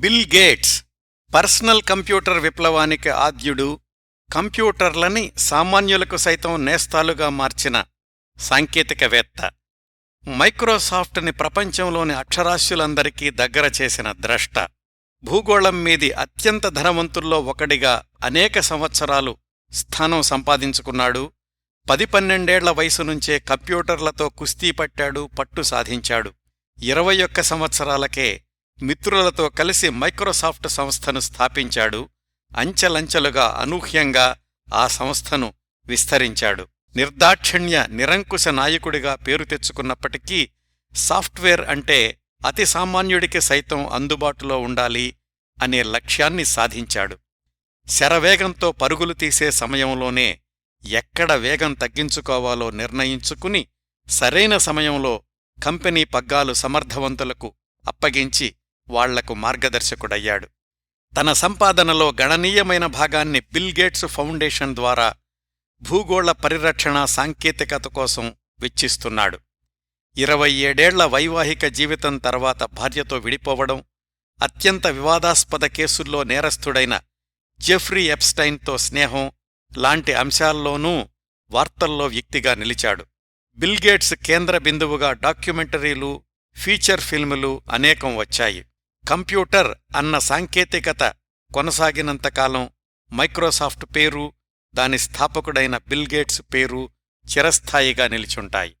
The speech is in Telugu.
బిల్ గేట్స్ పర్సనల్ కంప్యూటర్ విప్లవానికి ఆద్యుడు కంప్యూటర్లని సామాన్యులకు సైతం నేస్తాలుగా మార్చిన సాంకేతికవేత్త. మైక్రోసాఫ్ట్ని ప్రపంచంలోని అక్షరాస్యులందరికీ దగ్గర చేసిన ద్రష్ట. భూగోళం మీది అత్యంత ధనవంతుల్లో ఒకడిగా అనేక సంవత్సరాలు స్థానం సంపాదించుకున్నాడు. పది పన్నెండేళ్ళ వయసు నుంచే కంప్యూటర్లతో కుస్తీ పట్టాడు పట్టు సాధించాడు. ఇరవై ఒక్క సంవత్సరాలకే మిత్రులతో కలిసి మైక్రోసాఫ్ట్ సంస్థను స్థాపించాడు. అంచెలంచెలుగా అనూహ్యంగా ఆ సంస్థను విస్తరించాడు. నిర్దాక్షిణ్య నిరంకుశ నాయకుడిగా పేరు తెచ్చుకున్నప్పటికీ సాఫ్ట్వేర్ అంటే అతి సామాన్యుడికి సైతం అందుబాటులో ఉండాలి అనే లక్ష్యాన్ని సాధించాడు. శరవేగంతో పరుగులు తీసే సమయంలోనే ఎక్కడ వేగం తగ్గించుకోవాలో నిర్ణయించుకుని సరైన సమయంలో కంపెనీ పగ్గాలు సమర్థవంతులకు అప్పగించి వాళ్ళకు మార్గదర్శకుడయ్యాడు. తన సంపాదనలో గణనీయమైన భాగాన్ని బిల్గేట్స్ ఫౌండేషన్ ద్వారా భూగోళ పరిరక్షణ సాంకేతికత కోసం వెచ్చిస్తున్నాడు. ఇరవై ఏడేళ్ళ వైవాహిక జీవితం తర్వాత భార్యతో విడిపోవడం అత్యంత వివాదాస్పద కేసుల్లో నేరస్థుడైన జెఫ్రీ ఎప్స్టైన్తో స్నేహం లాంటి అంశాల్లోనూ వార్తల్లో వ్యక్తిగా నిలిచాడు. బిల్గేట్స్ కేంద్ర బిందువుగా డాక్యుమెంటరీలు ఫీచర్ ఫిల్ములు అనేకం వచ్చాయి. కంప్యూటర్ అన్న సాంకేతికత కొనసాగినంతకాలం మైక్రోసాఫ్ట్ పేరు దాని స్థాపకుడైన బిల్గేట్స్ పేరు చిరస్థాయిగా నిలిచుంటాయి.